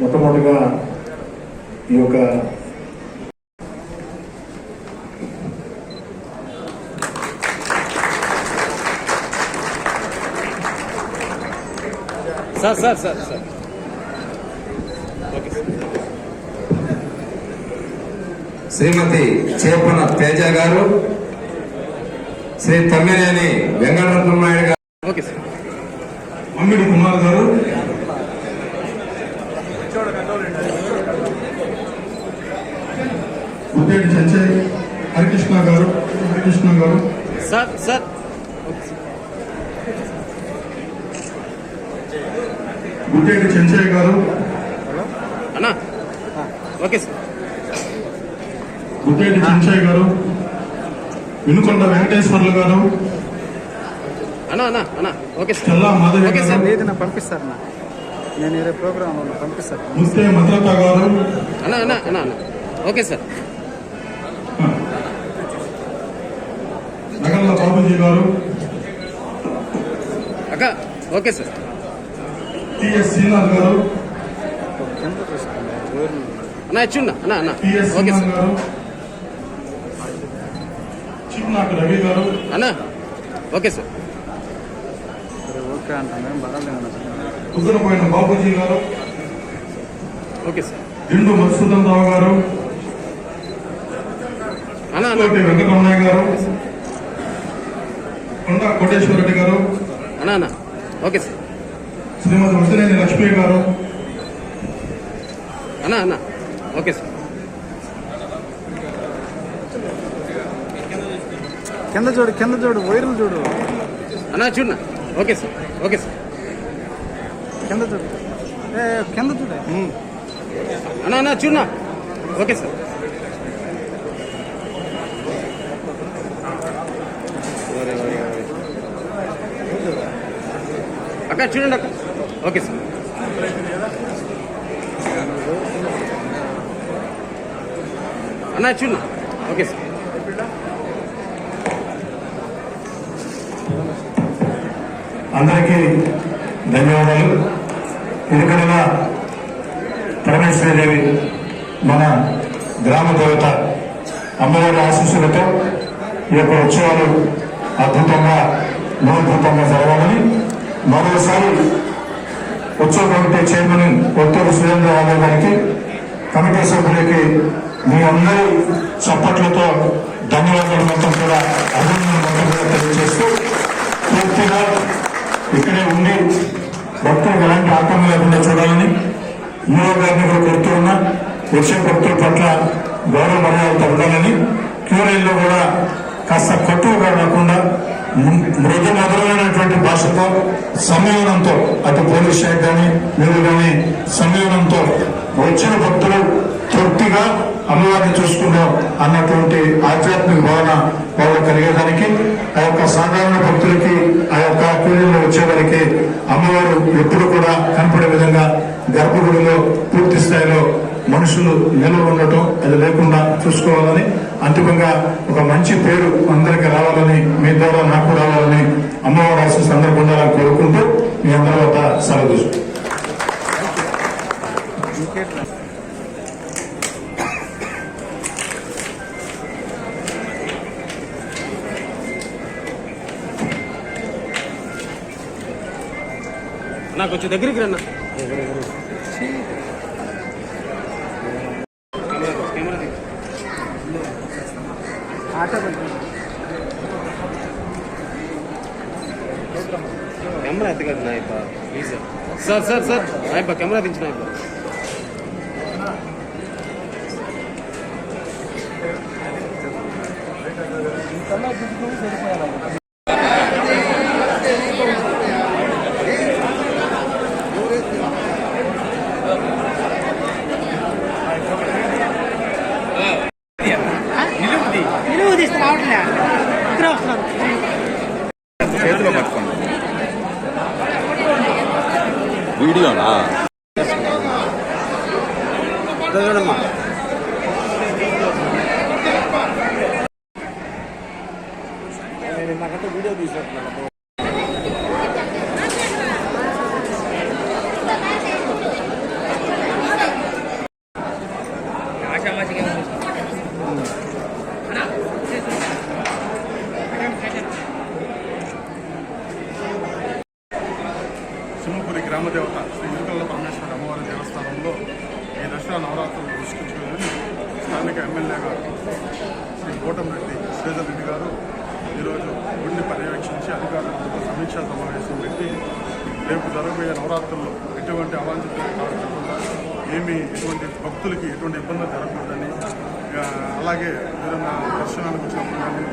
మొట్టమొదటిగా ఈ యొక్క సార్ సార్ సార్ సార్. శ్రీమతి చేపన తేజ గారు శ్రీ తమ్మినేని వెంకటరత్న నాయుడు గారు మమ్మిడి కుమార్ గారు ఉద్దేటి సంజయ్ హరికృష్ణ గారు హరికృష్ణ గారు. Sir sir. గుడ్డేటి చెంచయ్య గారు. అన్నా? Okay sir. గుడ్డేటి చెంచయ్య గారు. వినుకొండ వెంకటేశ్వర్లు గారు. అన్నా అన్నా అన్నా. Okay sir. Challa Madhavi okay sir. గారు. లేదు నా పంపిస్తారు నేను వేరే ప్రోగ్రామ్ గారు అన్నా అన్నా అన్నా అన్నా. Okay sir. నగల్ల బాబుజీ గారు అక్క ఓకే సార్. అన్నా ఇచ్చున్నా అన్నా అన్నా. Okay sir. అన్నా ఓకే సార్. సరే ఓకే అంటాం మేము బరాలేదు కుదురపోయిన బాబుజీ గారు ఓకే సార్. దిండు మధుసూదన్ రావు గారు అన్నా అన్నా. కోటి వెంకటరమణయ్య గారు కొండ కోటేశ్వర రెడ్డి గారు అన్నా అన్నా. Okay sir. శ్రీమతి వదిలేని లక్ష్మి గారు అన్నా అన్నా. Okay sir. కింద చూడు కింద చూడు వైర్లు చూడు. అన్నా చూడన్నా ఓకే సార్. Okay sir. కింద చూడు. కింద చూడు. అన్నా అన్నా చూడన్నా ఓకే సార్. అక్క చూడండి అక్క. Okay sir. అన్నా చూడన్నా ఓకే సార్. అందరికీ ధన్యవాదాలు. ఎందుకనగా పరమేశ్వరదేవి మన గ్రామ దేవత అమ్మవారి ఆశీస్సులతో ఈ యొక్క ఉత్సవాలు అద్భుతంగా మహోద్భుతంగా జరగాలని మరోసారి ఉత్సవ కమిటీ చైర్మన్ ఒత్తూరు సురేంద్ర యాదవ్ గారికి కమిటీ సభ్యులకి మీ అందరి చప్పట్లతో ధన్యవాదాలు మొత్తం కూడా అభినందన మొత్తం కూడా తెలియజేస్తూ పూర్తిగా ఇక్కడే ఉండి భక్తులకు ఎలాంటి ఆటంకం లేకుండా చూడాలని వినియోగాన్ని గారిని కూడా కొడుతూ ఉన్నా వచ్చే భక్తుల పట్ల గౌరవ మర్యాదలు తగ్గాలని క్యూరైన్లో కూడా కాస్త కట్టుగా కాకుండా మృదు మధురమైనటువంటి భాషతో సంయోనంతో అటు పోలీస్ శాఖ కానీ మీరు కానీ సంయోనంతో వచ్చిన భక్తులు తృప్తిగా అమ్మవారిని చూసుకుందాం అన్నటువంటి ఆధ్యాత్మిక భావన వాళ్ళు కలిగేదానికి ఆ యొక్క సాధారణ భక్తులకి ఆ యొక్క అమ్మవారు ఎప్పుడు కూడా కనపడే విధంగా గర్భగుడిలో పూర్తి స్థాయిలో మనుషులు నిల్వ ఉండటం అది లేకుండా చూసుకోవాలని అంతిమంగా ఒక మంచి పేరు అందరికి రావాలి నాకు వచ్చి దగ్గరికి రన్నా. కెమెరా ఎత్తగదు నా ఇప్ప ప్లీజ్ సార్ సార్ సార్. నా ఇప్ప కెమెరా దించిన ఇప్ప నిలువు వీడియోనా? వీడియో తీసుకుంటున్నాను ఆశామాసిగా పర్యవేక్షించి అధికారులతో సమీక్షా సమావేశం పెట్టి రేపు జరగబోయే నవరాత్రుల్లో ఎటువంటి అవాంఛిత కాకుండా ఏమి ఎటువంటి భక్తులకి ఎటువంటి ఇబ్బంది జరగకూడదని అలాగే ఏదైనా దర్శనానికి వచ్చినప్పుడు కానీ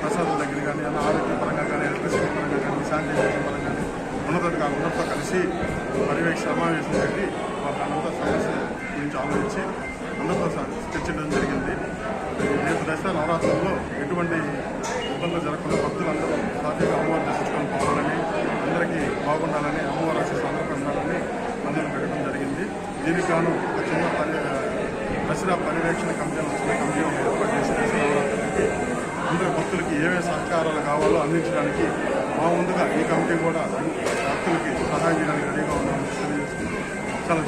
ప్రసాదం దగ్గర కానీ అలా ఆరోగ్య పరంగా కానీ ఎలక్ట్రిసిటీ పరంగా కానీ శానిటైజేషన్ పరంగా కానీ ఉన్నత ఉన్నతతో కలిసి పర్యవేక్ష సమావేశం పెట్టి వాళ్ళ అనంత సమస్య గురించి ఆలోచించి అందరితో చర్చించడం జరిగింది. రేపు దసరా నవరాత్రుల్లో ఎటువంటి ఇబ్బందులు జరగకుండా భక్తులందరూ సాధ్యంగా అమ్మవారు దర్శించుకొని పోవాలని అందరికీ బాగుండాలని అమ్మవారు ఆశీస్సు అందరికీ ఉండాలని మందిరం పెట్టడం జరిగింది. దీనికి గాను ఒక చిన్న పర్య దసరా పర్యవేక్షణ కమిటీ వచ్చిన కమిటీ ఏర్పాటు చేసి దసరా భక్తులకి ఏమేమి సహకారాలు కావాలో అందించడానికి మా ముందుగా ఈ కమిటీ కూడా భక్తులకి సహాయం చేయడానికి రెడీగా ఉన్నామని తెలియజేస్తుంది చాలా